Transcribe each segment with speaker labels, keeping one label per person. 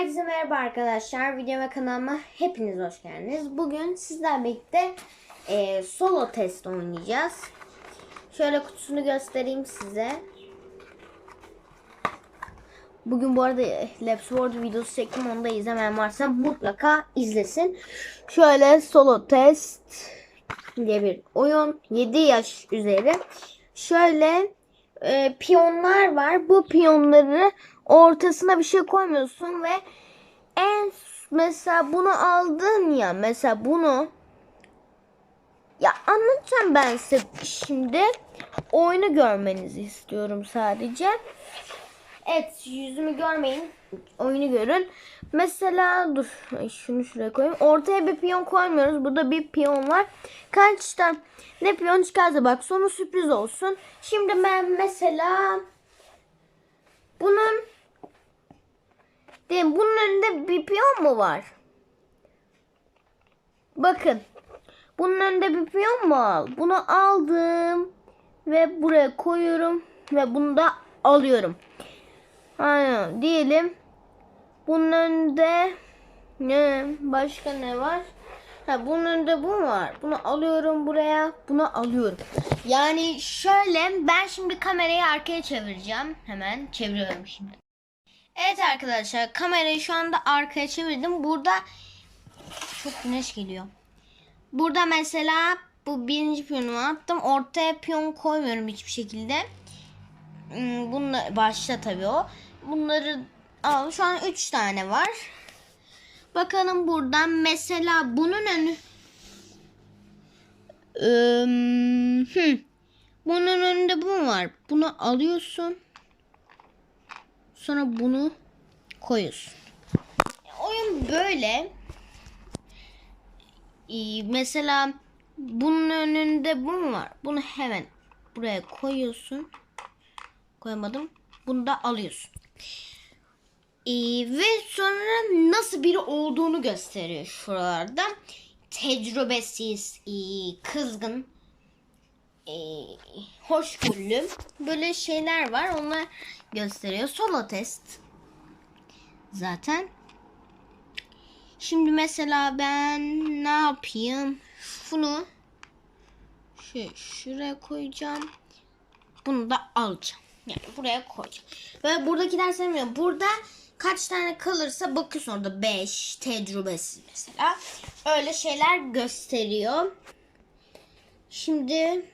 Speaker 1: Herkese merhaba arkadaşlar. Video ve kanalıma hepiniz hoş geldiniz. Bugün sizlerle birlikte e, solo test oynayacağız. Şöyle kutusunu göstereyim size. Bugün bu arada Labs World videosu çektim. Onu da izlemeyen varsa mutlaka izlesin. Şöyle solo test diye bir oyun. 7 yaş üzeri. Şöyle e, piyonlar var. Bu piyonları ortasına bir şey koymuyorsun ve en mesela bunu aldın ya mesela bunu ya anlatacağım ben size şimdi oyunu görmenizi istiyorum sadece. Evet yüzümü görmeyin. Oyunu görün. Mesela dur şunu şuraya koyayım. Ortaya bir piyon koymuyoruz. Burada bir piyon var. Kaç tane ne piyon çıkarsa bak sonu sürpriz olsun. Şimdi ben mesela bunun değil mi? bunun önünde bir piyon mu var? Bakın. Bunun önünde bir piyon mu al? Bunu aldım ve buraya koyuyorum ve bunu da alıyorum. Aynen diyelim. Bunun önünde ne başka ne var? Ha bunun önünde bu var. Bunu alıyorum buraya. Bunu alıyorum. Yani şöyle ben şimdi kamerayı arkaya çevireceğim. Hemen çeviriyorum şimdi. Evet arkadaşlar kamerayı şu anda arkaya çevirdim. Burada çok güneş geliyor. Burada mesela bu birinci piyonumu attım. Ortaya piyon koymuyorum hiçbir şekilde. Hmm, Bunlar başta tabii o. Bunları al. Şu an 3 tane var. Bakalım buradan mesela bunun önü hı. Bunun önünde bu mu var? Bunu alıyorsun. Sonra bunu koyuyorsun. Oyun böyle. Ee, mesela bunun önünde bu mu var? Bunu hemen buraya koyuyorsun. Koyamadım. Bunu da alıyorsun. Ee, ve sonra nasıl biri olduğunu gösteriyor şuralarda. Tecrübesiz, ee, kızgın, ee, hoşgörülü böyle şeyler var. Onlar gösteriyor. Solo test. Zaten. Şimdi mesela ben ne yapayım? Bunu şu şuraya koyacağım. Bunu da alacağım. Yani buraya koyacağım. Ve buradakiler sevmiyorum. Burada kaç tane kalırsa bakıyorsun orada 5 tecrübesiz mesela. Öyle şeyler gösteriyor. Şimdi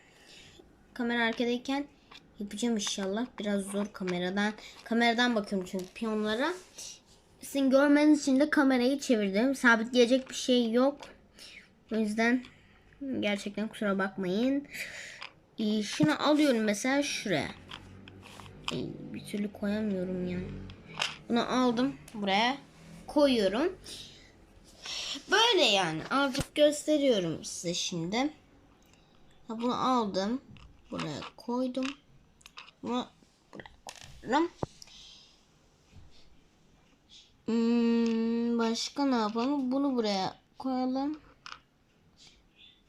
Speaker 1: kamera arkadayken yapacağım inşallah. Biraz zor kameradan. Kameradan bakıyorum çünkü piyonlara. Sizin görmeniz için de kamerayı çevirdim. Sabitleyecek bir şey yok. O yüzden gerçekten kusura bakmayın. Ee, şunu alıyorum mesela şuraya. Ay, bir türlü koyamıyorum ya. Bunu aldım buraya koyuyorum. Böyle yani artık gösteriyorum size şimdi. Ha, bunu aldım. Buraya koydum. Bunu koyuyorum. Hmm, başka ne yapalım? Bunu buraya koyalım.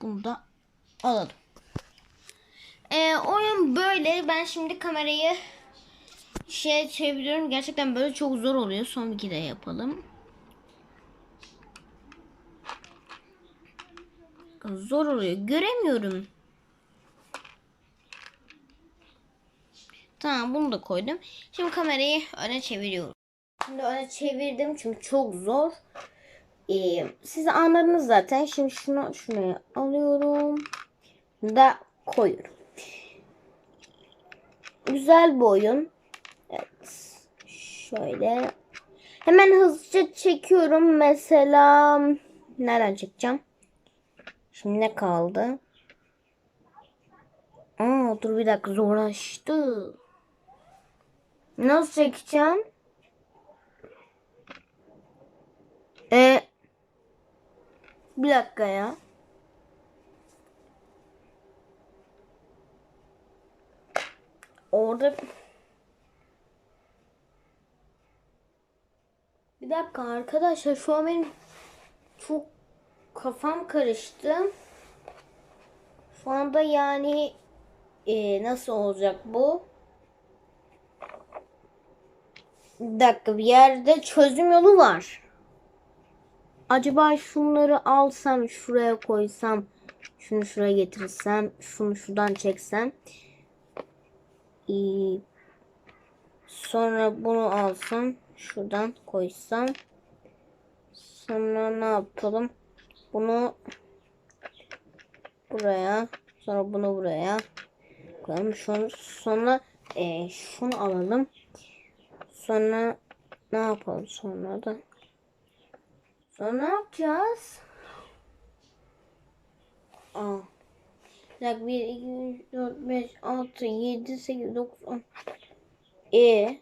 Speaker 1: Bunu da alalım. Ee, oyun böyle. Ben şimdi kamerayı şey çeviriyorum. Gerçekten böyle çok zor oluyor. Son bir kere yapalım. Zor oluyor. Göremiyorum. Tamam bunu da koydum. Şimdi kamerayı öne çeviriyorum. Şimdi öne çevirdim çünkü çok zor. Ee, siz anladınız zaten. Şimdi şunu şuraya alıyorum. Da koyuyorum. Güzel bir oyun. Evet. Şöyle. Hemen hızlıca çekiyorum. Mesela nereden çekeceğim? Şimdi ne kaldı? Aa, dur bir dakika zorlaştı. Nasıl çekeceğim? E bir dakika ya. Orada bir dakika arkadaşlar şu an benim çok kafam karıştı. Şu anda yani e, nasıl olacak bu? Bir dakika bir yerde çözüm yolu var. Acaba şunları alsam şuraya koysam şunu şuraya getirsem şunu şuradan çeksem. Ee, sonra bunu alsam şuradan koysam. Sonra ne yapalım? Bunu buraya sonra bunu buraya koyalım. Şunu sonra ee, şunu alalım sonra ne yapalım sonra da sonra ne yapacağız? Aa. Dakika 1, 2, 3, 4, 5, 6, 7, 8, 9, 10. E.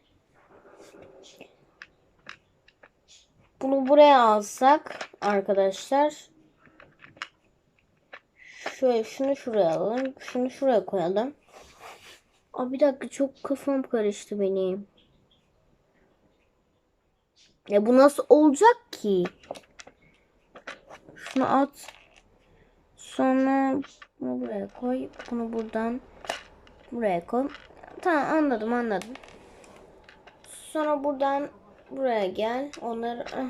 Speaker 1: Bunu buraya alsak arkadaşlar. Şöyle şunu şuraya alalım. Şunu şuraya koyalım. Aa, bir dakika çok kafam karıştı benim. Ya bu nasıl olacak ki? Şunu at. Sonra bunu buraya koy. Bunu buradan buraya koy. Tamam anladım anladım. Sonra buradan buraya gel. Onları ah.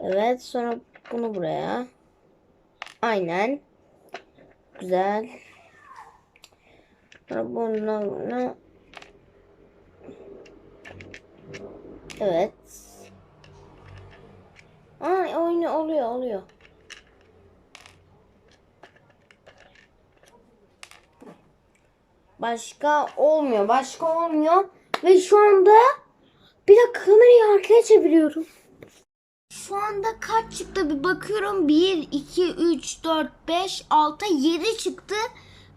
Speaker 1: Evet sonra bunu buraya. Aynen. Güzel. Sonra bunu bunu. Evet. Ay oyunu oluyor oluyor. Başka olmuyor. Başka olmuyor. Ve şu anda bir dakika kamerayı arkaya çeviriyorum. Şu anda kaç çıktı bir bakıyorum. 1, 2, 3, 4, 5, 6, 7 çıktı.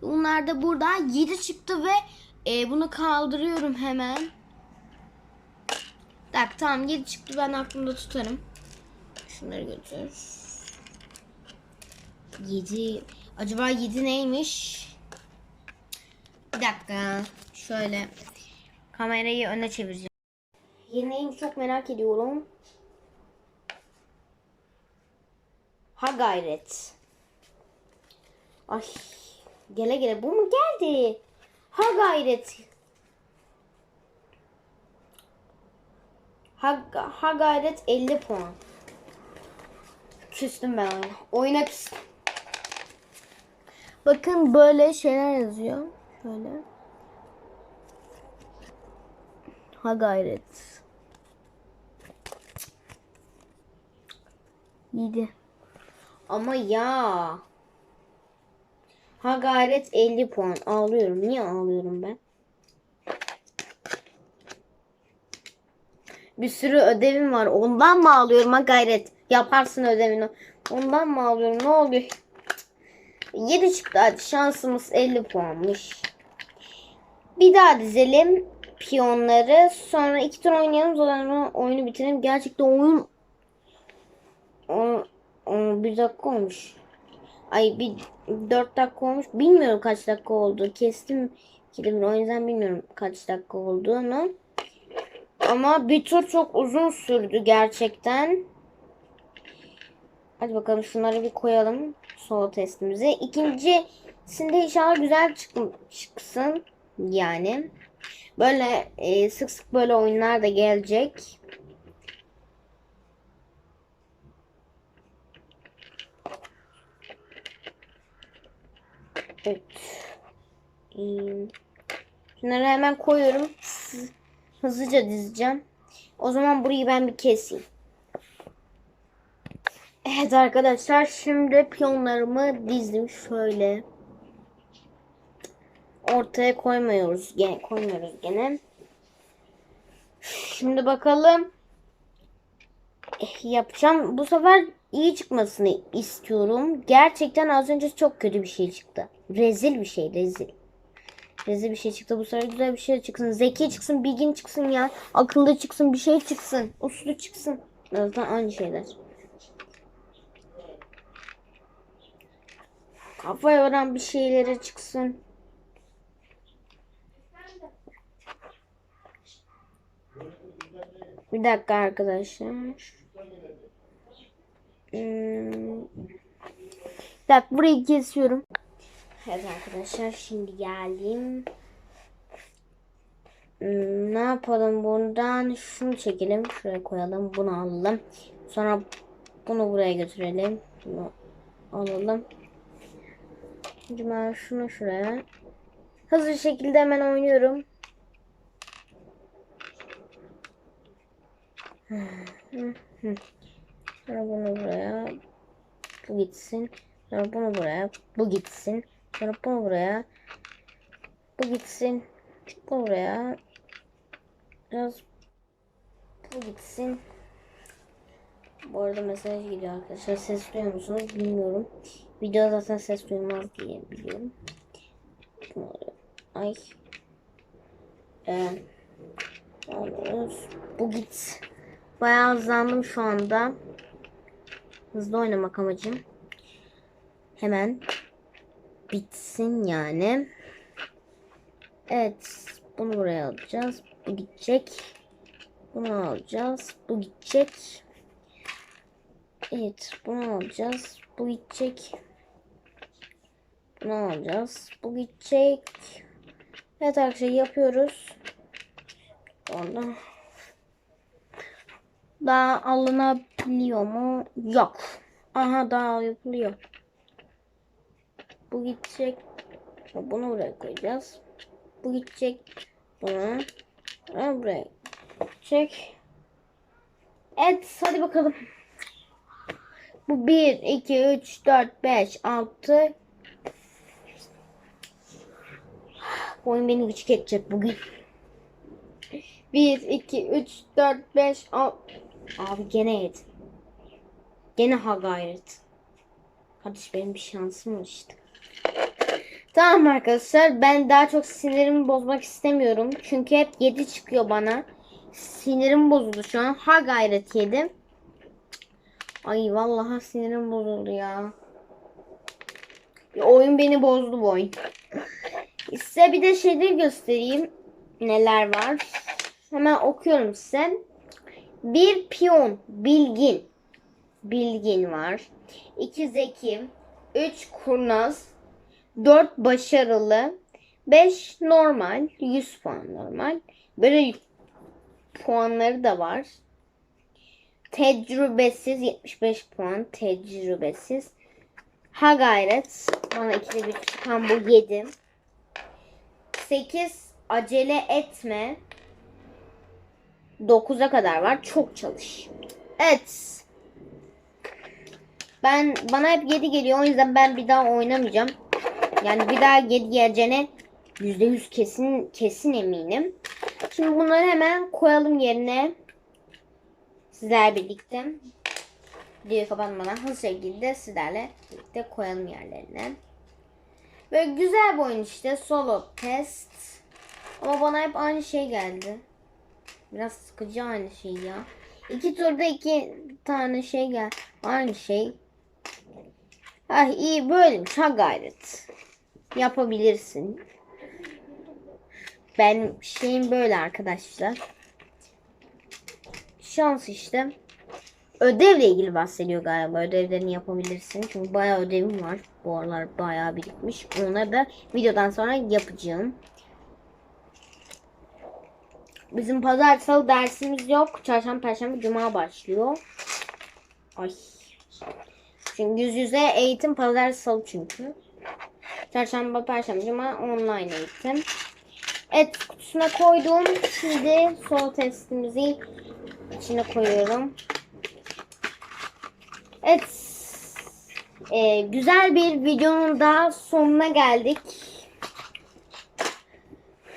Speaker 1: Bunlar da burada 7 çıktı ve e, bunu kaldırıyorum hemen. Tak tamam 7 çıktı ben aklımda tutarım. Şunları götür. 7 acaba 7 neymiş? Bir dakika. Şöyle kamerayı öne çevireceğim. Yemeğini çok merak ediyorum. Ha gayret. Ay gele gele bu mu geldi? Ha gayret. Ha, ha gayret 50 puan. Küstüm ben oyuna. Oyuna küstüm. Bakın böyle şeyler yazıyor. Şöyle. Ha gayret. 7. Ama ya. Ha gayret 50 puan. Ağlıyorum. Niye ağlıyorum ben? Bir sürü ödevim var. Ondan mı ağlıyorum ha gayret? Yaparsın ödevini. Ondan mı ağlıyorum? Ne oluyor? 7 çıktı hadi. Şansımız 50 puanmış. Bir daha dizelim piyonları. Sonra iki tur oynayalım. Sonra oyunu bitirelim. Gerçekten oyun o, bir dakika olmuş. Ay bir dört dakika olmuş. Bilmiyorum kaç dakika oldu. Kestim kilimi. O yüzden bilmiyorum kaç dakika olduğunu. Ama bir tur çok uzun sürdü gerçekten. Hadi bakalım şunları bir koyalım. Solo testimize. İkincisinde inşallah güzel çık çıksın. Yani. Böyle e, sık sık böyle oyunlar da gelecek. Evet. Şunları hemen koyuyorum. Hızlıca dizeceğim. O zaman burayı ben bir keseyim. Evet arkadaşlar şimdi piyonlarımı dizdim şöyle. Ortaya koymuyoruz gene koymuyoruz gene. Şimdi bakalım. Eh, yapacağım. Bu sefer iyi çıkmasını istiyorum. Gerçekten az önce çok kötü bir şey çıktı. Rezil bir şey rezil. Rezil bir şey çıktı. Bu sefer güzel bir şey çıksın. Zeki çıksın, bilgin çıksın ya. Akıllı çıksın, bir şey çıksın. Uslu çıksın. Zaten aynı şeyler. Kafa yoran bir şeylere çıksın. Bir dakika arkadaşlar. Hmm. Bir burayı kesiyorum. Evet arkadaşlar şimdi geldim. Hmm, ne yapalım buradan? Şunu çekelim. Şuraya koyalım. Bunu alalım. Sonra bunu buraya götürelim. Bunu alalım. Şimdi ben şunu şuraya. Hızlı şekilde hemen oynuyorum. Sonra bunu buraya. Bu gitsin. Sonra bunu buraya. Bu gitsin. Sonra bunu buraya. Bu gitsin. Bu buraya. Biraz bu gitsin. Bu arada mesaj gidiyor arkadaşlar. Ses duyuyor musunuz bilmiyorum. Video zaten ses duymaz diye biliyorum. Ay. Ee. Bu git. Bayağı hızlandım şu anda. Hızlı oynamak amacım. Hemen bitsin yani. Evet. Bunu buraya alacağız. Bu gidecek. Bunu alacağız. Bu gidecek. Evet. Bunu alacağız. Bu gidecek. Bunu alacağız. Bu gidecek. Evet arkadaşlar yapıyoruz. Onda daha alınabiliyor mu? Yok. Aha daha yapılıyor. Bu gidecek. Bunu buraya koyacağız. Bu gidecek. Bunu Ha, buraya gidecek. Evet hadi bakalım. Bu 1, 2, 3, 4, 5, 6. Oyun beni küçük edecek bugün. 1, 2, 3, 4, 5, 6. Abi gene yedi. Gene ha gayret. Kardeş benim bir şansım var işte. Tamam arkadaşlar ben daha çok sinirimi bozmak istemiyorum. Çünkü hep 7 çıkıyor bana. Sinirim bozuldu şu an. Ha gayret yedim. Ay vallahi sinirim bozuldu ya. Oyun beni bozdu bu oyun. Size bir de şeyleri göstereyim. Neler var. Hemen okuyorum size. Bir piyon bilgin. Bilgin var. İki zeki. Üç kurnaz. Dört başarılı. Beş normal. Yüz puan normal. Böyle puanları da var. Tecrübesiz 75 puan tecrübesiz. Ha gayret. Bana ikide bir çıkan bu 7. 8 acele etme. 9'a kadar var. Çok çalış. Evet. Ben bana hep 7 geliyor. O yüzden ben bir daha oynamayacağım. Yani bir daha 7 geleceğine %100 kesin kesin eminim. Şimdi bunları hemen koyalım yerine. Sizler birlikte. Videoyu kapatmadan hızlı şekilde sizlerle birlikte koyalım yerlerine. Böyle güzel bir oyun işte. Solo test. Ama bana hep aynı şey geldi. Biraz sıkıcı aynı şey ya. İki turda iki tane şey gel. Aynı şey. Ah iyi böyleymiş ha gayret. Yapabilirsin. Ben şeyim böyle arkadaşlar. Şans işte. Ödevle ilgili bahsediyor galiba. Ödevlerini yapabilirsin. Çünkü bayağı ödevim var. Bu aralar bayağı birikmiş. Onları da videodan sonra yapacağım. Bizim pazar salı dersimiz yok. Çarşamba, perşembe, cuma başlıyor. Ay. Çünkü yüz yüze eğitim pazar salı çünkü. Çarşamba, perşembe, cuma online eğitim. Evet kutusuna koydum. Şimdi sol testimizi içine koyuyorum. Evet. Ee, güzel bir videonun daha sonuna geldik.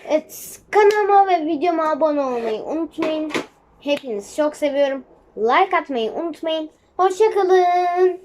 Speaker 1: Evet kanalıma ve videoma abone olmayı unutmayın. Hepinizi çok seviyorum. Like atmayı unutmayın. Hoşçakalın.